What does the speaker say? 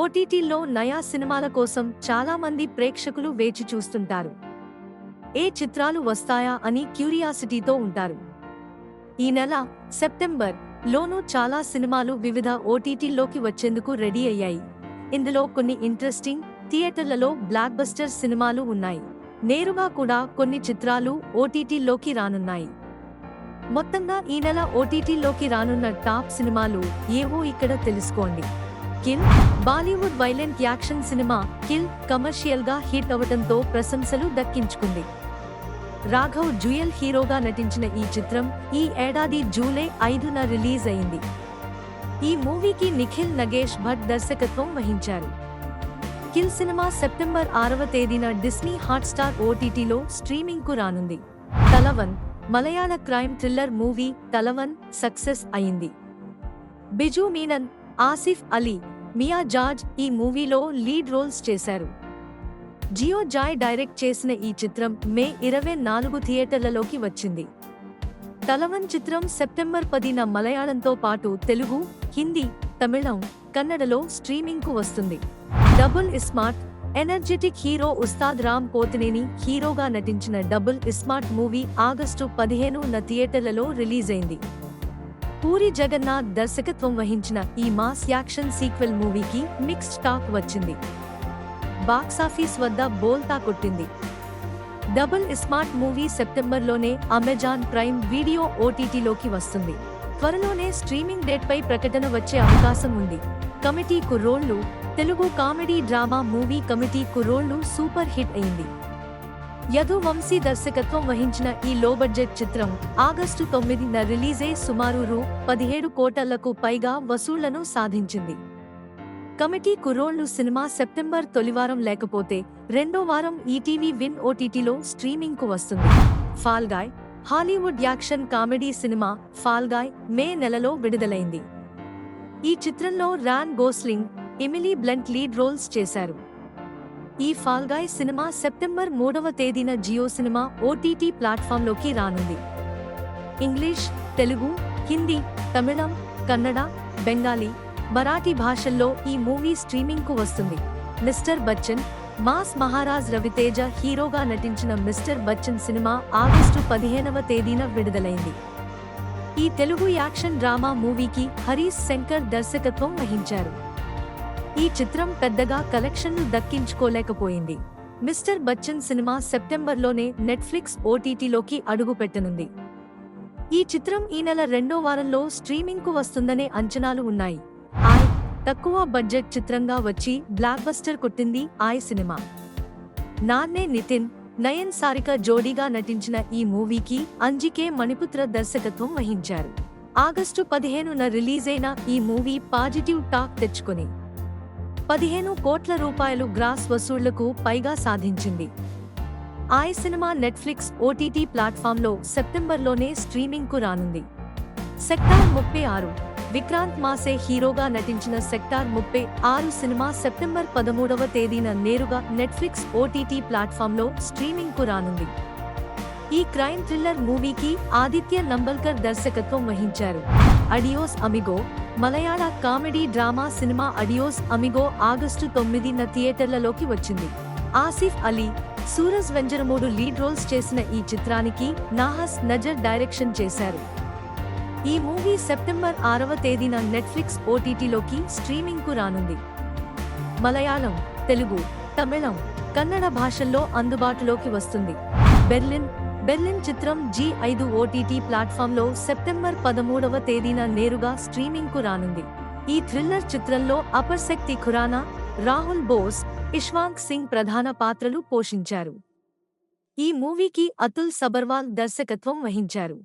ఓటీటీల్లో నయా సినిమాల కోసం చాలా మంది ప్రేక్షకులు వేచి చూస్తుంటారు. ఏ చిత్రాలు వస్తాయా అని క్యూరియాసిటీతో ఉంటారు. ఈ నెల సెప్టెంబర్ లోనూ చాలా సినిమాలు వివిధ ఓటీటీల్లోకి వచ్చేందుకు రెడీ అయ్యాయి. ఇందులో కొన్ని ఇంట్రెస్టింగ్ థియేటర్లలో బ్లాక్ బస్టర్ సినిమాలు ఉన్నాయి. నేరుగా కూడా కొన్ని చిత్రాలు ఓటీటీల్లోకి రానున్నాయి. మొత్తంగా ఈ నెల ఓటీటీలోకి రానున్న టాప్ సినిమాలు ఏవో ఇక్కడ తెలుసుకోండి. Kill Bollywood violent action cinema Kill కమర్షియల్గా హిట్ అవ్వడంతో ప్రశంసలు దక్కించుకుంది. రాఘవ్ జుయల్ హీరోగా నటించిన ఈ చిత్రం ఈ ఏడాది జూలై ఐదున రిలీజ్ అయింది. ఈ మూవీకి నిఖిల్ నగేష్ భట్ దర్శకత్వం వహించారు. కిల్ సినిమా సెప్టెంబర్ ఆరవ తేదీన డిస్నీ హాట్స్టార్ ఓటీటీలో స్ట్రీమింగ్కు రానుంది. Thalavan Malayalam crime thriller movie Thalavan success అయింది. బిజు మీనన్ ఆసిఫ్ అలీ మియా జార్జ్ ఈ మూవీలో లీడ్ రోల్స్ చేశారు. జియో జాయ్ డైరెక్ట్ చేసిన ఈ చిత్రం మే ఇరవై నాలుగు థియేటర్లలోకి వచ్చింది. తలవన్ చిత్రం సెప్టెంబర్ పదిన మలయాళంతో పాటు తెలుగు హిందీ తమిళం కన్నడలో స్ట్రీమింగ్కు వస్తుంది. Double ismart energetic hero Ustad Ram Pothineni హీరోగా నటించిన డబుల్ ఇస్మార్ట్ మూవీ ఆగస్టు పదిహేనున థియేటర్లలో రిలీజ్ అయింది పూరి జగన్నాథ్ దర్శకత్వం వహించిన ఈ మాస్ యాక్షన్ సీక్వెల్ మూవీకి మిక్స్డ్ టాక్ వచ్చింది. బాక్సాఫీస్ వద్ద బోల్తా కొట్టింది. డబుల్ స్మార్ట్ మూవీ సెప్టెంబర్లోనే అమెజాన్ ప్రైమ్ వీడియో ఓటీటీలోకి వస్తుంది. త్వరలోనే స్ట్రీమింగ్ డేట్పై ప్రకటన వచ్చే అవకాశం ఉంది. Committee Kurrollu Telugu comedy drama movie committee Kurrollu super hit అయింది. యదు వంశీ దర్శకత్వం వహించిన ఈ లో బడ్జెట్ చిత్రం ఆగస్టు తొమ్మిదిన రిలీజే సుమారు రూ. పదిహేడు కోటలకు పైగా వసూళ్ళను సాధించింది. కమిటీ కురోళ్ళు సినిమా సెప్టెంబర్ తొలివారం లేకపోతే రెండో వారం ఈటీవీ విన్ ఓటీటీలో స్ట్రీమింగ్కు వస్తుంది fall guy Hollywood action comedy cinema fall guy May నెలలో విడుదలైంది. ఈ చిత్రంలో Ryan Gosling Emily Blunt lead roles చేశారు. ఈ ఫాల్గాయ్ సినిమా సెప్టెంబర్ మూడవ తేదీన జియో సినిమా ఓటీటీ ప్లాట్ఫామ్లోకి రానుంది. ఇంగ్లీష్ తెలుగు హిందీ తమిళం కన్నడ బెంగాలీ మరాఠీ భాషల్లో ఈ మూవీ స్ట్రీమింగ్కు వస్తుంది. మిస్టర్ బచ్చన్ మాస్ మహారాజ్ రవితేజ హీరోగా నటించిన మిస్టర్ బచ్చన్ సినిమా ఆగస్టు పదిహేనవ తేదీన విడుదలైంది. ఈ తెలుగు యాక్షన్ డ్రామా మూవీకి హరీష్ శంకర్ దర్శకత్వం వహించారు. ఈ చిత్రం పెద్దగా కలెక్షన్లు దక్కించుకోలేకపోయింది. మిస్టర్ బచ్చన్ సినిమా సెప్టెంబర్లోనే నెట్ఫ్లిక్స్ ఓటీటీలోకి అడుగుపెట్టనుంది. ఈ చిత్రం ఈ నెల రెండో వారంలో స్ట్రీమింగ్కు వస్తుందనే అంచనాలు ఉన్నాయి. ఆయ్ తక్కువ బడ్జెట్ చిత్రంగా వచ్చి బ్లాక్ బస్టర్ కొట్టింది ఆయ్ సినిమా. నాన్నే నితిన్ నయన్ సారిక జోడీగా నటించిన ఈ మూవీకి అంజికే మణిపుత్ర దర్శకత్వం వహించారు. ఆగస్టు పదిహేనున రిలీజైన ఈ మూవీ పాజిటివ్ టాక్ తెచ్చుకొని పదిహేను కోట్ల రూపాయలు గ్రాస్ వసూళ్ళకు పైగా సాధించింది. ఆయ్ సినిమా నెట్ఫ్లిక్స్ ఓటీటీ ప్లాట్ఫామ్లో సెప్టెంబర్లోనే స్ట్రీమింగ్కు రానుంది. సెక్టార్ ముప్పై ఆరు విక్రాంత్ మాసే హీరోగా నటించిన సెక్టార్ ముప్పై ఆరు సినిమా సెప్టెంబర్ పదమూడవ తేదీన నేరుగా నెట్ఫ్లిక్స్ ఓటీటీ ప్లాట్ఫామ్లో స్ట్రీమింగ్కు రానుంది. ఈ క్రైమ్ థ్రిల్లర్ మూవీకి ఆదిత్య నంబల్కర్ దర్శకత్వం వహించారు. Adios Amigo Malayalam comedy drama cinema Adios Amigo August తొమ్మిదిన థియేటర్లలోకి వచ్చింది. ఆసిఫ్ అలీ సూరజ్ వెంజరమూడు లీడ్ రోల్స్ చేసిన ఈ చిత్రానికి నాహస్ నజర్ డైరెక్షన్ చేశారు. ఈ మూవీ సెప్టెంబర్ ఆరవ తేదీన నెట్ఫ్లిక్స్ ఓటీటీలోకి స్ట్రీమింగ్కు రానుంది. మలయాళం తెలుగు తమిళం కన్నడ భాషల్లో అందుబాటులోకి వస్తుంది. బెర్లిన్ బెర్లిన్ చిత్రం జీ ఐదు ఓటీటీ ప్లాట్ఫామ్లో సెప్టెంబర్ పదమూడవ తేదీన నేరుగా స్ట్రీమింగ్కు రానుంది. ఈ థ్రిల్లర్ చిత్రంలో అపర్ శక్తి ఖురానా రాహుల్ బోస్ ఇష్వాంక్ సింగ్ ప్రధాన పాత్రలు పోషించారు. ఈ మూవీకి అతుల్ సబర్వాల్ దర్శకత్వం వహించారు.